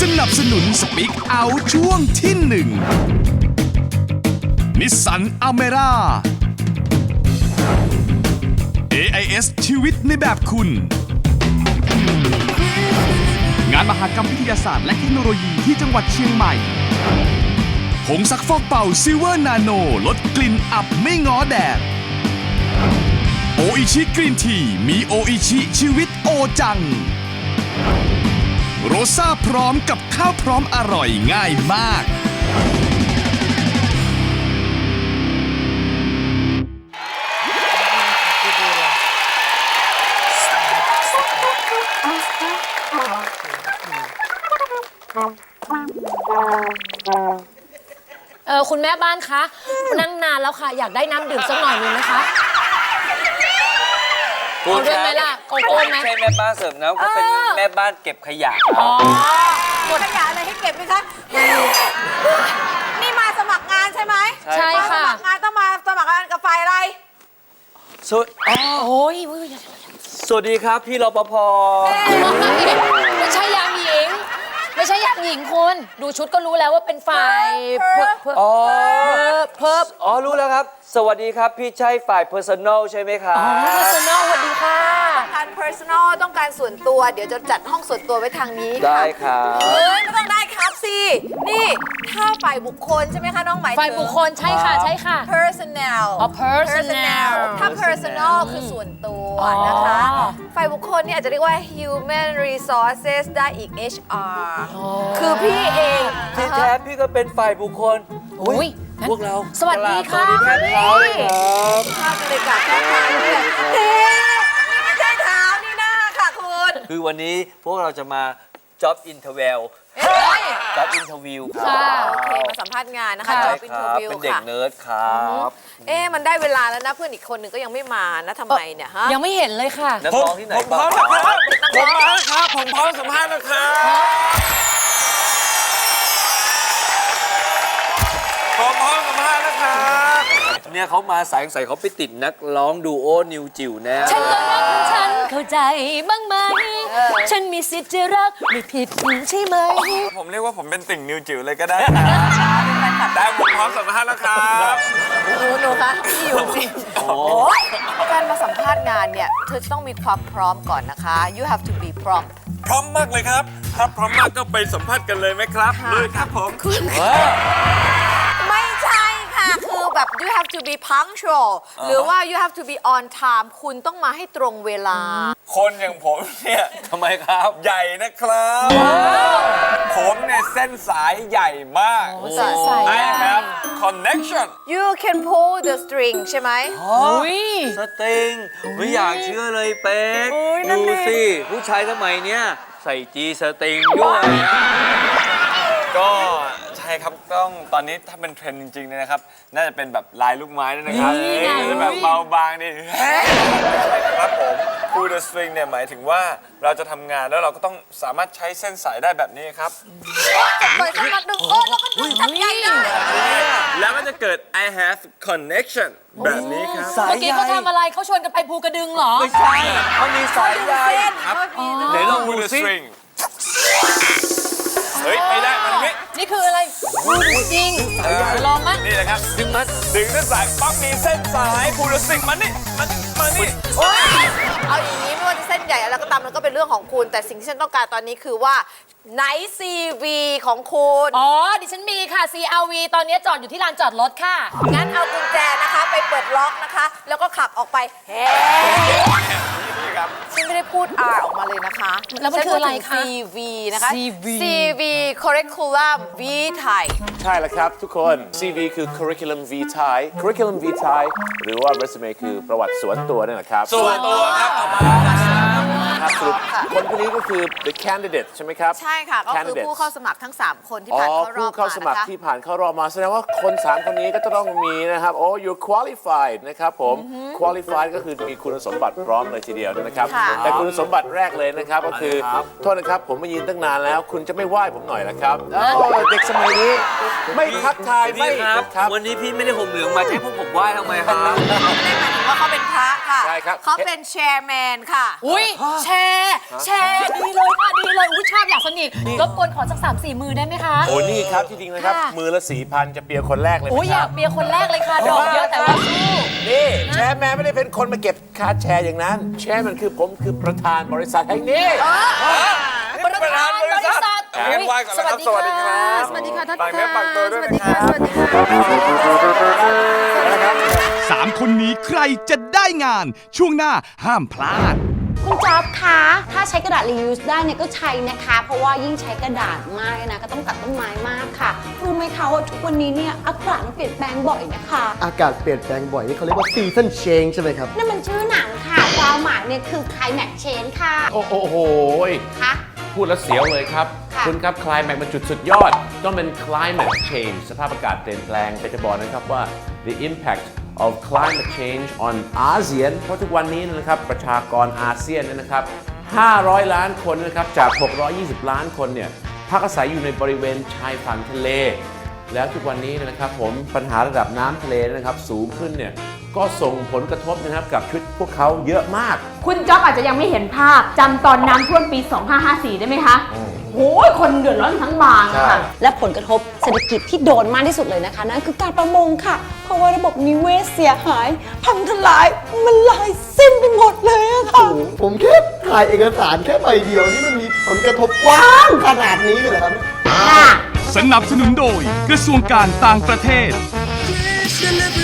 สนับสนุนสปีกเอาช่วงที่หนึ่งนิสสันอเมร่า AIS ชีวิตในแบบคุณ งานมหากรรมวิทยาศาสตร์และเทคโนโลยีที่จังหวัดเชียงใหม่ผงซักฟอกเป่าซิลเวอร์นาโน ลดกลิ่นอับไม่ง้อแดด โออิชิกรีนทีมีโออิชิชีวิตโอจัง โรซาพร้อมกับข้าวพร้อมอร่อยง่ายมาก เออคุณแม่บ้านคะนั่งนานแล้วค่ะ อยากได้น้ำดื่มสักหน่อยหนึงไหมคะ เอาด้วยไหมล่ะโกโก้ไหม ไม่ใช่แม่บ้านเสิร์ฟน้ำเขาเป็นเออ แม่บ้านเก็บขยะอ๋อ หมดขยะอะไรให้เก็บไหมคะ นี่มาสมัครงานใช่ไหมใช่ มาสค่ะ มัครงานต้องมาสมัครงานกับฝ่ายอะไร สวัสอ๋อโอ้ยสวัสดีครับพี่รปภไม่ใช่ยามหญิง ไม่ใช่ยามหญิงคุณ ดูชุดก็รู้แล้วว่าเป็นฝ่ายเพิ่มเพิ่มอ๋อเพิ่มอ๋อรู้แล้วครับ สวัสดีครับพี่ใช่ฝ่าย personal ใช่ไหมครับอ๋อเพอร์ซันอล สวัสดีค่ะการ personal ต้องการส่วนตัว เดี๋ยวจะจัดห้องส่วนตัวไว้ทางนี้ค่ะได้ครับ เอ้ยไม่ต้องได้ครับสิ นี่ถ้าฝ่ายบุคคลใช่ไหมคะน้องหมายถึง ฝ่ายบุคคลใช่ค่ะใช่ค่ะ personal อ๋อ personal ถ้า personal คือส่วนตัวนะคะ อ๋อ ฝ่ายบุคคลเนี่ยอาจจะเรียกว่า human resources ได้อีก HR คือพี่เองที่แท้พี่ก็เป็นฝ่ายบุคคลอุ้ยพวกเราสวัสดีค่ะสวัสดีแทนเท้าเลยครับ ภาพบรรยากาศแค่ทางเนี่ยเฮ้ย คุณคือวันนี้พวกเราจะมา job interview เฮ้ย job interview ครัค่ะโอเคมาสัมภาษณ์งานนะคะค่ะจใช่อบอินคเทอรัร์บวิวเป็นเด็กค่ะ เนิร์ดครับเอ๊ะมันได้เวลาแล้วนะเพื่อนอีกคนหนึ่งก็ยังไม่มานะทำไมเนี่ยฮะยังไม่เห็นเลยค่ะ นักร้องที่ไหนผมพร้อมแล้วครับ ผมมาแล้วครับ ผมพร้อมสัมภาษณ์แล้วครับผมพร้อมสัมภาษณ์แล้วครับเนี่ยเขามาสายใส่เขาไปติดนักร้องดูโอนิวจิ๋วแน่ฉันก็รักของฉันเข้าใจบ้างไหม ฉันมีสิทธิ์จะรักไม่ผิดใช่ไหม ผมเรียกว่าผมเป็นติ่งนิวจิ๋วเลยก็ได้นะแต่ผมพร้อมสัมภาษณ์แล้วครับ หนูหนูคะพี่อยู่สิโอ้ยการมาสัมภาษณ์งานเนี่ย เธอจะต้องมีความพร้อมก่อนนะคะ you have to be prompt พร้อมมากเลยครับ ถ้าพร้อมมากก็ไปสัมภาษณ์กันเลยไหมครับค่ะเลยครับผมไม่ใช่ค่ะคือ แบบ you have to be punctual หรือว่า you have to be on time คุณต้องมาให้ตรงเวลา คนอย่างผมเนี่ยทำไมครับ ใหญ่นะครับ ผมเนี่ยเส้นสายใหญ่มาก เส้นสาย I have connection you can pull the string ใช่ไหมอุ้ยสติงไม่อยากเชื่อเลยเป๊กโอ้ยนั่นดูดิ สิผู้ชายสมัยเนี้ยใส่จีสติงด้วย ก็ใช่ครับต้องตอนนี้ถ้าเป็นเทรนด์จริงๆเนี่ยนะครับ น่าจะเป็นแบบลายลูกไม้ด้วยนะครับนี่ไง จะแบบเบาบางนี่ใช่ครับผมคูเดอร์สตริงเนี่ยหมายถึงว่าเราจะทำงานแล้วเราก็ต้องสามารถใช้เส้นสายได้แบบนี้ครับ เปิดสักพักหนึ่งโอ้แล้วก็ดึงจับใหญ่ได้แล้วก็จะเกิด I have connection แบบนี้ครับ สายเมื่อกี้ใยเขาทำอะไรเขาชวนกันไปภูกระดึงเหรอ ไม่ใช่เขามีสายใยเส้นครับไหนลองดูคูเดอร์สิส อะไรพูดจริงลองมั้ยนี่แหละครับดึงมันดึงเส้นสายปั๊บมีเส้นสายคูเดอร์สตริงมันนี่มันมันนี่โอ๊ยเอาอย่างนี้ไม่ว่าจะเส้นใหญ่อะไรก็ตามมันก็เป็นเรื่องของคุณ แต่สิ่งที่ฉันต้องการตอนนี้คือว่าไหน CV ของคุณอ๋อ ดิฉันมีค่ะ CRV ตอนนี้จอดอยู่ที่ลานจอดรถค่ะ งั้นเอากุญแจนะคะ ไปเปิดล็อกนะคะ แล้วก็ขับออกไปเฮ้นี่ ครับ ฉันไม่ได้พูด R ออกมาเลยนะคะแล้วมันคืออะไรคะ ฉันพูดถึง CV นะคะ CV CV Curriculum Vitae ใช่แล้วครับทุกคน CV คือ curriculum vitae curriculum vitae หรือว่า resume คือประวัติสวนตัวนั่นแหละครับ ส่วนตัวครับเอามา ครับสรุปคนคนนี้ก็คือ the candidate ใช่ไหมครับ ใช่ค่ะ ก็คือ Candidates ผู้เข้าสมัครทั้ง 3 คนที่อ๋อผ่านเข้ารอผู้บเข้าสมัครนะคะ ที่ผ่านเข้ารอบมาแสดงว่าคน 3 คนนี้ก็จะต้องมีนะครับโอ้ you're qualified นะครับผม qualified ก็คือมีคุณสมบัติพร้อมเลยทีเดียวนะครับ ค่ะ แต่คุณสมบัติแรกเลยนะครับก็คือโทษนะครับผมมายืนตั้งนานแล้ว คุณจะไม่ไหว้ผมหน่อยนะครับโอ้เด็กสมัยนี้ไม่ทักทายไม่พี่ครับ ครับ วันนี้พี่ไม่ได้ห่มเหลืองมาจะให้พวกผมไหว้ทำไมครับ ไม่ได้หมายถึงว่าเขาเป็นพระค่ะ ใช่ครับ เขาเป็นแชร์แมนค่ะ อุ้ยแชร์ แชร์ดีเลยค่ะดีเลยอุ้ยชอบอยากสนิทรบกวนขอสักสามสี่มือได้ไหมคะ โอ้นี่ครับที่จริงนะครับ ค่ะ มือละสี่พันจะเปียร์คนแรกเลยอุ้ยนะอคยารักบเบียร์คนแรกเลยค่ะดอกเยอะแต่ว่าสู้ นี่แชร์แมนไม่ได้เป็นคนมาเก็บค่าแชร์อย่างนั้น แชร์มันคือผมคือประธานบริษัทแห่งนี้ ประธานบริษัทอุ๊เรียยนไหว้ก่อนนะครับสวัสดีครับสวัสดีค่ะท่านฝากเนื้อฝากตัวด้วยสวัสนะดีครัค่ะบสวัสดีค่ะ สามคนนี้ใครจะได้งาน ช่วงหน้าห้ามพลาด คุณจ๊อบคะถ้าใช้กระดาษ reuse ได้เนี่ยก็ใช้นะคะ เพราะว่ายิ่งใช้กระดาษมากนะก็ต้องตัดต้นไม้มากค่ะ รู้ไหมคะว่าทุกวันนี้เนี่ยอากาศมันเปลี่ยนแปลงบ่อยนะคะอากาศเปลี่ยนแปลงบ่อยนี่เขาเรียกว่า season change ใช่ไหมครับ นั่นมันชื่อหนังค่ะความหมายเนี่ยคือ climate change ค่ะโอ้โหโหยคะ พูดแล้วเสียวเลยครับ ค่ะ คุณครับคลายแม็กมันจุดสุดยอด ต้องเป็น climate change สภาพอากาศเปลี่ยนแปลงไปจะบอกนะครับว่า the impact of climate change on ASEAN เพราะทุกวันนี้นะครับประชากรอาเซียนเนยนะครับ 500 ล้านคนนะครับจาก 620 ล้านคนเนี่ยพักอาศัยอยู่ในบริเวณชายฝั่งทะเล แล้วทุกวันนี้นะครับผมปัญหาระดับน้ำทะเลนะครับสูงขึ้นเนี่ยก็ส่งผลกระทบนะครับกับชีวิตพวกเขาเยอะมาก คุณจ๊อบอาจจะยังไม่เห็นภาพจำตอนน้ำท่วมปี 2554 ได้ไหมคะ โอ้ยคนเดือดร้อนทั้งบางอะค่ะ และผลกระทบเศรษฐกิจที่โดนมากที่สุดเลยนะคะ นั่นคือการประมงค่ะ เพราะว่าระบบนิเวศเสียหาย พังทลายมันลายสิ้นไปหมดเลยอะค่ะ ผมแค่ถ่ายเอกสารแค่ใบเดียวนี่มันมีผลกระทบกว้างขนาดนี้เลยเหรอครับ สนับสนุนโดยกระทรวงการต่างประเทศ Delivery